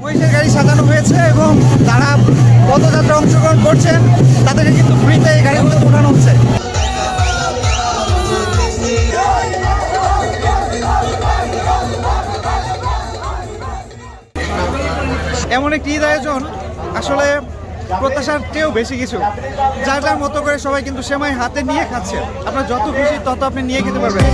পুলিশের গাড়ি সাজানো হয়েছে এবং যারা পদযাত্রা অংশগ্রহণ করছেন। তাদেরকে কিন্তু ফ্রিতে এই গাড়িগুলো ওঠানো হচ্ছে। এমন একটি ঈদ আয়োজন, আসলে প্রত্যাশার চেয়েও বেশি কিছু। যার যার মতো করে সবাই কিন্তু সেমাই হাতে নিয়ে খাচ্ছে। আপনার যত খুশি তত আপনি নিয়ে খেতে পারবেন।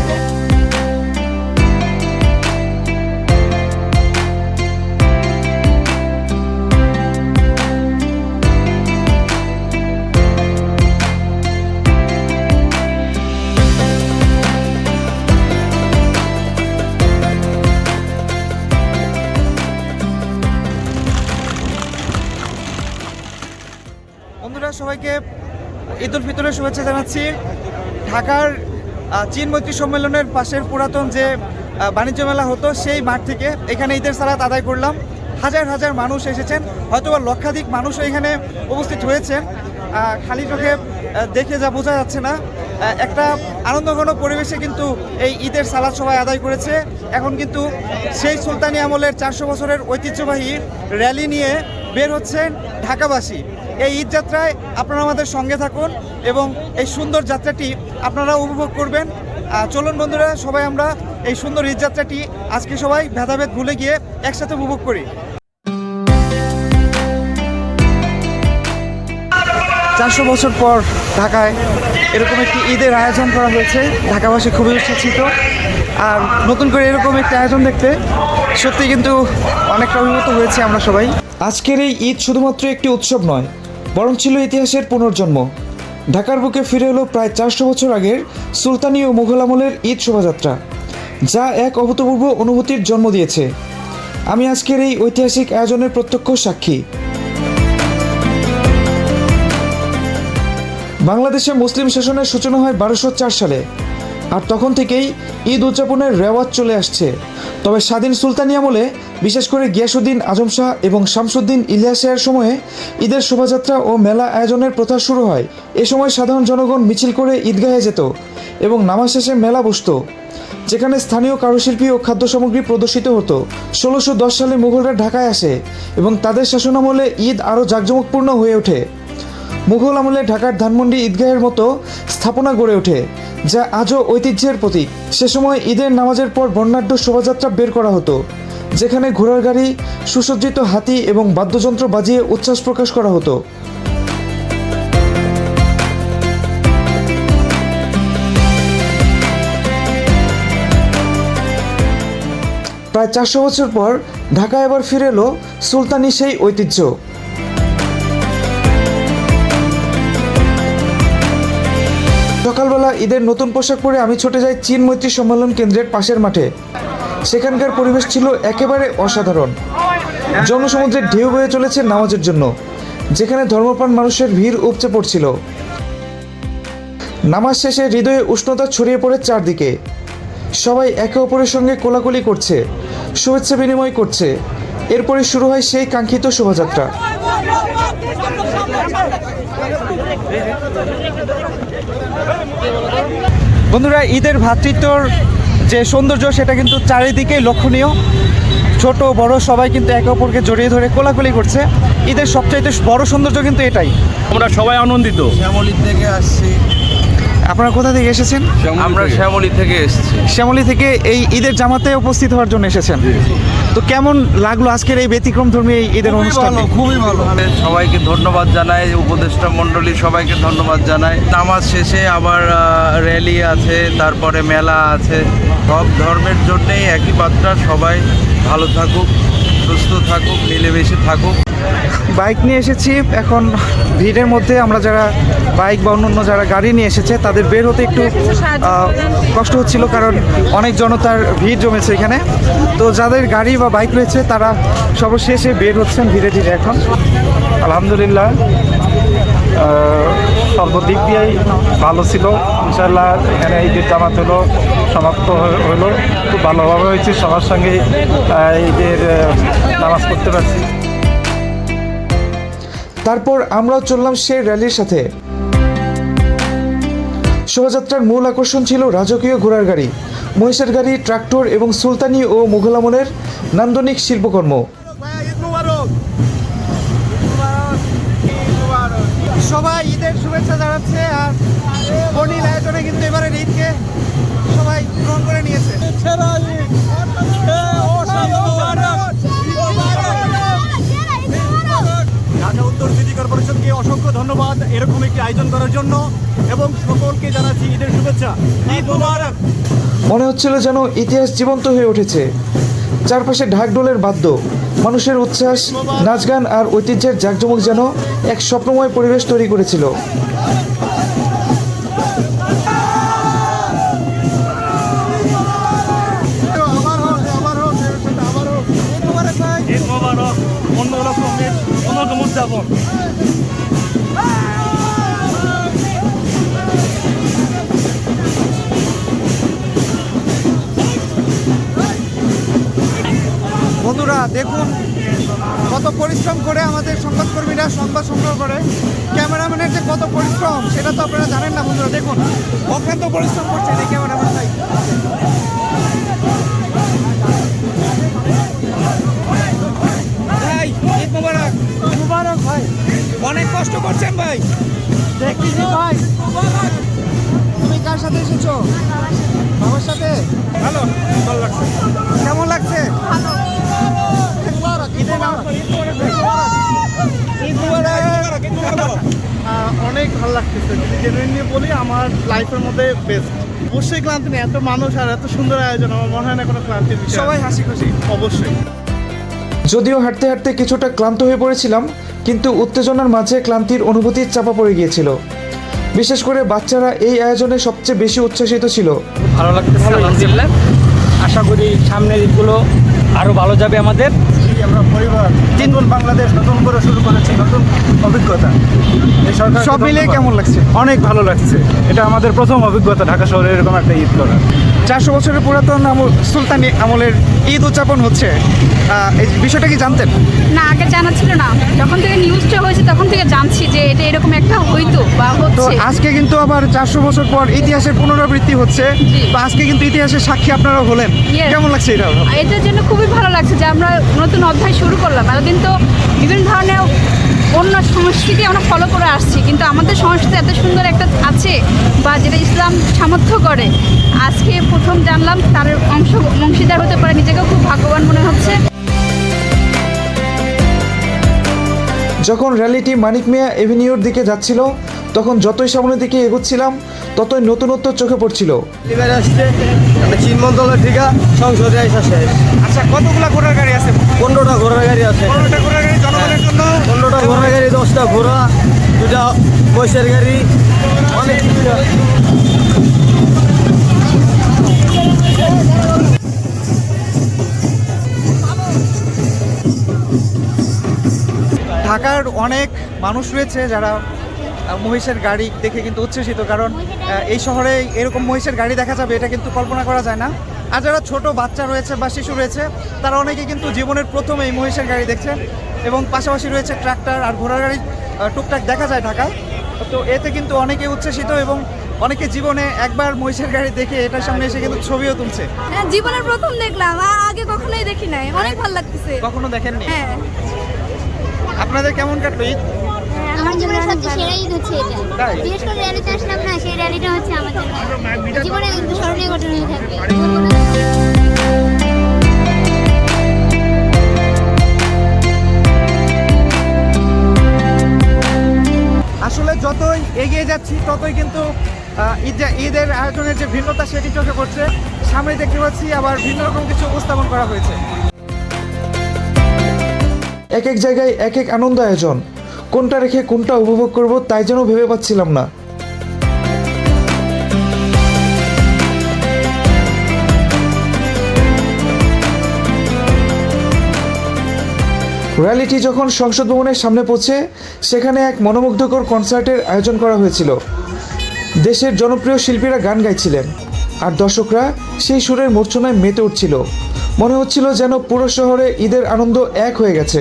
সবাইকে ঈদ উল ফিতরের শুভেচ্ছা জানাচ্ছি। ঢাকার চীন মৈত্রী সম্মেলনের পাশের পুরাতন যে বাণিজ্য মেলা হতো, সেই মাঠ থেকে এখানে ঈদের সালাত আদায় করলাম। হাজার হাজার মানুষ এসেছেন, হয়তোবা লক্ষাধিক মানুষ এখানে উপস্থিত হয়েছেন। খালি চোখে দেখে যা বোঝা যাচ্ছে না। একটা আনন্দঘন পরিবেশে কিন্তু এই ঈদের সালাদ সবাই আদায় করেছে। এখন কিন্তু সেই সুলতানি আমলের চারশো বছরের ঐতিহ্যবাহী র্যালি নিয়ে বের হচ্ছেন ঢাকাবাসী। এই ঈদ যাত্রায় আপনারা আমাদের সঙ্গে থাকুন এবং এই সুন্দর যাত্রাটি আপনারা উপভোগ করবেন। চলুন বন্ধুরা, সবাই আমরা এই সুন্দর ঈদ যাত্রাটি আজকে সবাই ভেদাভেদ ভুলে গিয়ে একসাথে উপভোগ করি। চারশো বছর পর ঢাকায় এরকম একটি ঈদের আয়োজন করা হয়েছে। ঢাকাবাসী খুবই উচ্ছ্বসিত। আর নতুন করে এরকম একটি আয়োজন দেখতে সত্যি কিন্তু অনেকটা অভিভূত হয়েছে আমরা সবাই। আজকের এই ঈদ শুধুমাত্র একটি উৎসব নয় বরং ছিল ইতিহাসের পুনর্জন্ম। ঢাকার বুকে ফিরে এলো প্রায় চারশো বছর আগের সুলতানি ও মুঘল আমলের ঈদ শোভাযাত্রা, যা এক অভূতপূর্ব অনুভূতির জন্ম দিয়েছে। আমি আজকের এই ঐতিহাসিক আয়োজনের প্রত্যক্ষ সাক্ষী। বাংলাদেশে মুসলিম শাসনের সূচনা হয় বারোশো চার সালে। আর তখন থেকেই ঈদ উদযাপনের রেওয়াজ চলে আসছে। তবে স্বাধীন সুলতানি আমলে, বিশেষ করে গিয়াসুদ্দিন আজম শাহ এবং শামসুদ্দিন ইলিয়াসের সময়ে ঈদের শোভাযাত্রা ও মেলা আয়োজনের প্রথা শুরু হয়। এ সময় সাধারণ জনগণ মিছিল করে ঈদগাহে যেত এবং নামাজ শেষে মেলা বসতো, যেখানে স্থানীয় কারুশিল্পী ও খাদ্য সামগ্রী প্রদর্শিত হতো। ষোলোশো সালে মুঘলরা ঢাকায় আসে এবং তাদের শাসনামলে ঈদ আরও জাঁকজমকপূর্ণ হয়ে ওঠে। মুঘল আমলে ঢাকার ধানমন্ডি ঈদগাহের মতো স্থাপনা গড়ে ওঠে, যা আজও ঐতিহ্যের প্রতীক। সে সময় ঈদের নামাজের পর বর্ণাঢ্য শোভাযাত্রা বের করা হতো, যেখানে ঘোড়ার গাড়ি, সুসজ্জিত হাতি এবং বাদ্যযন্ত্র বাজিয়ে উচ্ছ্বাস প্রকাশ করা হতো। প্রায় চারশো বছর পর ঢাকা এবার ফিরে এলো সুলতানি সেই ঐতিহ্য। ঈদের নতুন পোশাক পরে আমি ছুটে যাই চীন মৈত্রী সম্মেলন কেন্দ্রের পাশের মাঠে। সেখানকার পরিবেশ ছিল একেবারে অসাধারণ। জনসমুদ্রের ঢেউ বয়ে চলেছে নামাজের জন্য, যেখানে ধর্মপ্রাণ মানুষের ভিড় উপচে পড়ছিল। নামাজ শেষে হৃদয়ে উষ্ণতা ছড়িয়ে পড়ে চারদিকে। সবাই একে অপরের সঙ্গে কোলাকুলি করছে, শুভেচ্ছা বিনিময় করছে। এরপরে শুরু হয় সেই কাঙ্ক্ষিত শোভাযাত্রা। বন্ধুরা ঈদের ভাতৃত্বর যে সৌন্দর্য সেটা কিন্তু চারিদিকেই লক্ষণীয়। ছোট বড় সবাই কিন্তু একে অপরকে জড়িয়ে ধরে কোলাকুলি করছে। ঈদের সবচাইতে বড় সৌন্দর্য কিন্তু এটাই। আমরা সবাই আনন্দিত। শ্যামলির থেকে আসছি। আপনারা কোথা থেকে এসেছেন? আমরা শ্যামলি থেকে এসেছি। শ্যামলী থেকে এই ঈদের জামাতে উপস্থিত হওয়ার জন্য এসেছেন। তো কেমন লাগল আজকের এই ব্যতিক্রম ধর্মী এই ঈদের অনুষ্ঠান খুবই ভালো। সবাইকে ধন্যবাদ জানাই উপদেষ্টা মণ্ডলী সবাইকে ধন্যবাদ জানাই। নামাজ শেষে আবার র্যালি আছে তারপরে মেলা আছে। সব ধর্মের জন্যেই একই বার্তা সবাই ভালো থাকুক সুস্থ থাকুক মিলেমিশে থাকুক। বাইক নিয়ে এসেছি। এখন ভিড়ের মধ্যে আমরা যারা বাইক বা অন্যান্য যারা গাড়ি নিয়ে এসেছে, তাদের বের হতে একটু কষ্ট হচ্ছিল কারণ অনেক জনতার ভিড় জমেছে এখানে। তো যাদের গাড়ি বা বাইক রয়েছে, তারা সর্বশেষে বের হচ্ছেন ধীরে ধীরে এখন। আলহামদুলিল্লাহ সর্বদিক দিয়েই ভালো ছিল। ইনশাল্লাহ এখানে ঈদের জামাত হলো, সমাপ্ত হলো। খুব ভালোভাবে হয়েছে, সবার সঙ্গে ঈদের নামাজ পড়তে পারছি। তারপর আমরাও চললাম সেই র্যালির সাথে। শোভাযাত্রার মূল আকর্ষণ ছিল রাজকীয় ঘোড়ার গাড়ি মহিষের গাড়ি ট্রাক্টর এবং সুলতানি ও মুঘল আমলের নান্দনিক শিল্পকর্ম। সবাই ঈদের শুভেচ্ছা জানাচ্ছে আর বর্ণিল আয়োজনে কিন্তু এবারে ঈদকে সবাই গ্রহণ করে নিয়েছে। ঢাকা উত্তর সিটি কর্পোরেশনকে অসংখ্য ধন্যবাদ। এরকম একটি আয়োজন করার জন্য এবং সকলকে জানাচ্ছি ঈদের শুভেচ্ছা। ঈদ মুবারক। মনে হচ্ছিল যেন ইতিহাস জীবন্ত হয়ে উঠেছে। চারপাশে ঢাকঢোলের বাদ্য মানুষের উচ্ছ্বাস নাচ গান আর ঐতিহ্যের জাঁকজমক যেন এক স্বপ্নময় পরিবেশ তৈরি করেছিল। আবার রকমের অন্যতম উদযাপন বন্ধুরা, দেখুন কত পরিশ্রম করে আমাদের সংবাদকর্মীরা সংবাদ সংগ্রহ করে। ক্যামেরাম্যানের যে কত পরিশ্রম, সেটা তো আপনারা জানেন না বন্ধুরা, দেখুন। অক্লান্ত পরিশ্রম করছে এই ক্যামেরাম্যান ভাই। জেনুইনলি বলি আমার লাইফের মধ্যে বেস্ট অবশ্যই ক্লান্তি নেই এত মানুষ আর এত সুন্দর আয়োজন আমার মনে হয় না কোনো ক্লান্তির বিষয় সবাই হাসি খুশি। অবশ্যই। যদিও হাঁটতে হাঁটতে কিছুটা ক্লান্ত হয়ে পড়েছিলাম কিন্তু উত্তেজনার মাঝে ক্লান্তির অনুভূতি চাপা পড়ে গিয়েছিল। বিশেষ করে বাচ্চারা এই আয়োজনে সবচেয়ে বেশি উচ্ছ্বাসিত ছিল। ভালো লাগতেছে আলহামদুলিল্লাহ আশা করি সামনের ঈদগুলো আরও ভালো যাবে আমাদের। আমরা পরিবার নতুন বাংলাদেশ নতুন করে শুরু করেছি নতুন অভিজ্ঞতা। এই সব মিলিয়ে কেমন লাগছে? অনেক ভালো লাগছে। এটা আমাদের প্রথম অভিজ্ঞতা ঢাকা শহরে এরকম একটা ঈদ করা চারশো বছরের পুরাতন আমল সুলতানি আমলের ঈদ উদযাপন হচ্ছে। এই বিষয়টা কি জানতেন? না আগে জানা ছিল না। যখন থেকে নিউজটা হয়েছে তখন থেকে জানছি যে এটা এরকম একটা হইতো বা তো আজকে কিন্তু আবার চারশো বছর পর ইতিহাসের পুনরাবৃত্তি হচ্ছে। তো আজকে কিন্তু ইতিহাসের সাক্ষী আপনারা হলেন. কেমন লাগছে এটা? এটার জন্য খুবই ভালো লাগছে যে আমরা নতুন অধ্যায় শুরু করলাম। এতদিন তো বিভিন্ন ধরনের অন্য সংস্কৃতি আমরা ফলো করে আসছি কিন্তু আমাদের সংস্কৃতি এত সুন্দর একটা আছে বা যেটা ইসলাম সামর্থ্য করে। আজকে প্রথম জানলাম তার অংশ অংশীদার হতে পারে নিজেকে খুব ভাগ্যবান মনে হচ্ছে। যখন র্যালিটি মানিক মিয়া এভিনিউর দিকে যাচ্ছিল তখন যতই সামনের দিকে এগোচ্ছিলাম ততই নতুনত্ব চোখে পড়ছিল। আচ্ছা কতগুলা ঘোড়ার গাড়ি আছে? পনেরোটা ঘোড়ার গাড়ি আছে। পনেরোটা ঘোড়ার গাড়ি পনেরোটা ঘোড়ার গাড়ি, দশটা ঘোড়া দুটা পয়সার গাড়ি, অনেক ঢাকার অনেক মানুষ রয়েছে যারা মহিষের গাড়ি দেখে কিন্তু উচ্ছ্বসিত, কারণ এই শহরে এরকম মহিষের গাড়ি দেখা যাবে, এটা কিন্তু কল্পনা করা যায় না। আর যারা ছোট বাচ্চা রয়েছে বা শিশু রয়েছে তারা অনেকে কিন্তু জীবনের প্রথম এই মহিষের গাড়ি দেখছেন এবং পাশাপাশি রয়েছে ট্রাক্টর আর ঘোড়ার গাড়ি টুকটাক দেখা যায় ঢাকায়। তো এতে কিন্তু অনেকে উচ্ছ্বসিত এবং অনেকে জীবনে একবার মহিষের গাড়ি দেখে এটার সামনে এসে কিন্তু ছবিও তুলছে। হ্যাঁ, জীবনের প্রথম দেখলাম আগে কখনোই দেখি নাই। অনেক ভালো লাগতেছে। কখনো দেখেননি? হ্যাঁ। আপনাদের কেমন কাটলো ঈদ? আমার জীবনের সবচেয়ে সেরা ঈদ হচ্ছে এটা। বিশেষ করে র্যালিতে আসলাম না সেই র্যালিটা হচ্ছে আমার জন্য জীবনে স্মরণীয় ঘটনা হয়ে থাকবে। আসলে যতই এগিয়ে যাচ্ছি ততই কিন্তু ঈদ ঈদের আয়োজনের যে ভিন্নতা সেটি চোখে পড়ছে। সামনে দেখতে পাচ্ছি আবার ভিন্ন রকম কিছু উপস্থাপন করা হয়েছে। এক এক জায়গায় এক এক আনন্দ আয়োজন। কোনটা রেখে কোনটা উপভোগ করব তাই যেন ভেবে পাচ্ছিলাম না। র্যালিটি যখন সংসদ ভবনের সামনে পৌঁছে সেখানে এক মনোমুগ্ধকর কনসার্টের আয়োজন করা হয়েছিল। দেশের জনপ্রিয় শিল্পীরা গান গাইছিলেন, আর দর্শকরা সেই সুরের মূর্ছনায় মেতে উঠছিল। মনে হচ্ছিল যেন পুরো শহরে ঈদের আনন্দ এক হয়ে গেছে।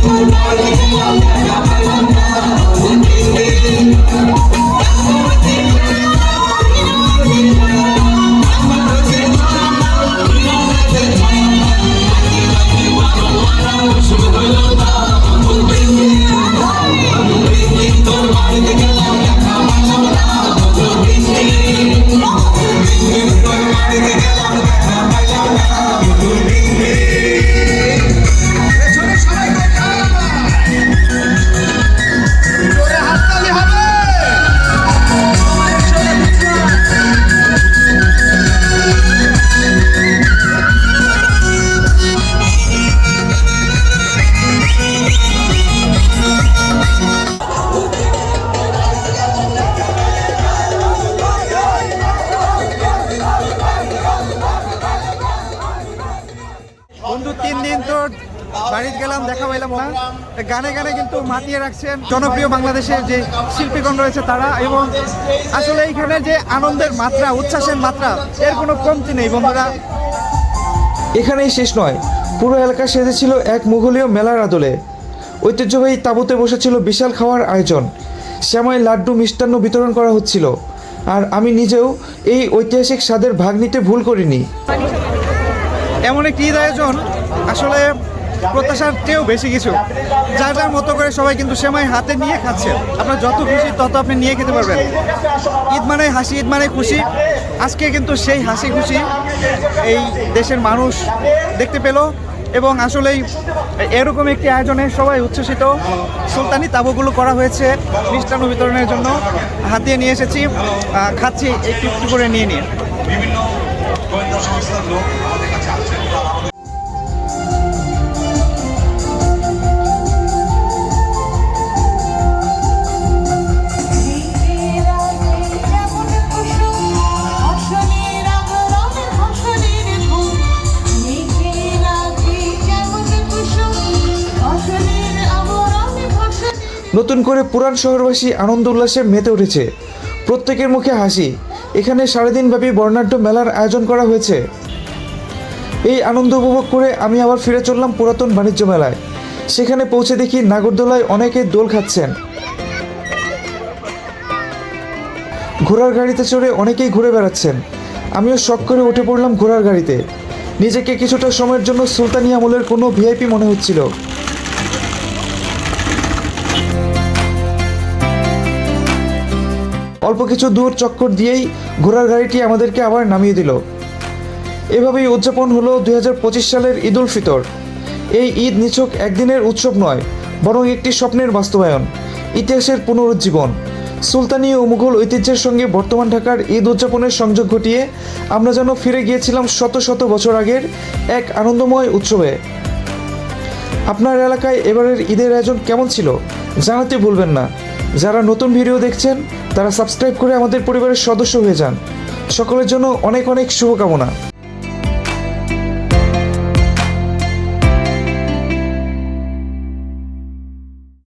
I'm বাড়িতে গেলাম দেখা পাইলাম না। গানে গানে কিন্তু মাতিয়ে রাখছেন জনপ্রিয় বাংলাদেশের যে শিল্পীগণ রয়েছে তারা এবং আসলে এইখানে যে আনন্দের মাত্রা উচ্ছ্বাসের মাত্রা এর কোনো কমতি নেই বন্ধুরা। এখানেই শেষ নয় পুরো এলাকা সেজেছিল এক মুঘলীয় মেলার আদলে। ঐতিহ্যবাহী তাঁবুতে বসেছিল বিশাল খাওয়ার আয়োজন। শ্যামাই লাড্ডু মিষ্টান্ন বিতরণ করা হচ্ছিল। আর আমি নিজেও এই ঐতিহাসিক স্বাদের ভাগ নিতে ভুল করিনি। এমন একটি ঈদ আয়োজন আসলে প্রত্যাশার চেয়েও বেশি কিছু। যার যার মতো করে সবাই কিন্তু সেমাই হাতে নিয়ে খাচ্ছে। আপনার যত খুশি তত আপনি নিয়ে খেতে পারবেন। ঈদ মানে হাসি, ঈদ মানে খুশি। আজকে কিন্তু সেই হাসি খুশি এই দেশের মানুষ দেখতে পেল এবং আসলেই এরকম একটি আয়োজনে সবাই উচ্ছ্বসিত। সুলতানি তাবুগুলো করা হয়েছে মিষ্টান্ন বিতরণের জন্য। হাতিয়ে নিয়ে এসেছি। খাচ্ছি, একটু একটু করে নিয়ে নিয়ে নতুন করে পুরান শহরবাসী আনন্দ উল্লাসে মেতে উঠেছে। প্রত্যেকের মুখে হাসি। এখানে সারাদিনব্যাপী বর্ণাঢ্য মেলার আয়োজন করা হয়েছে। এই আনন্দ উপভোগ করে আমি আবার ফিরে চললাম পুরাতন বাণিজ্য মেলায়। সেখানে পৌঁছে দেখি নাগরদোলায় অনেকে দোল খাচ্ছেন। ঘোড়ার গাড়িতে চড়ে অনেকেই ঘুরে বেড়াচ্ছেন। আমিও শখ করে উঠে পড়লাম ঘোড়ার গাড়িতে। নিজেকে কিছুটা সময়ের জন্য সুলতানি আমলের কোনো ভিআইপি মনে হচ্ছিল। অল্প কিছু দূর চক্কর দিয়েই ঘোড়ার গাড়িটি আমাদেরকে আবার নামিয়ে দিল। এভাবেই উদযাপন হলো দু হাজার পঁচিশ সালের ঈদ উল ফিতর। এই ঈদ নিছক একদিনের উৎসব নয়, বরং একটি স্বপ্নের বাস্তবায়ন, ইতিহাসের পুনরুজ্জীবন। সুলতানি ও মুঘল ঐতিহ্যের সঙ্গে বর্তমান ঢাকার ঈদ উদযাপনের সংযোগ ঘটিয়ে আমরা যেন ফিরে গিয়েছিলাম শত শত বছর আগের এক আনন্দময় উৎসবে। আপনার এলাকায় এবারের ঈদের আয়োজন কেমন ছিল, জানাতে ভুলবেন না। যারা নতুন ভিডিও দেখছেন, তারা সাবস্ক্রাইব করে আমাদের পরিবারের সদস্য হয়ে যান। সকলের জন্য অনেক অনেক শুভকামনা।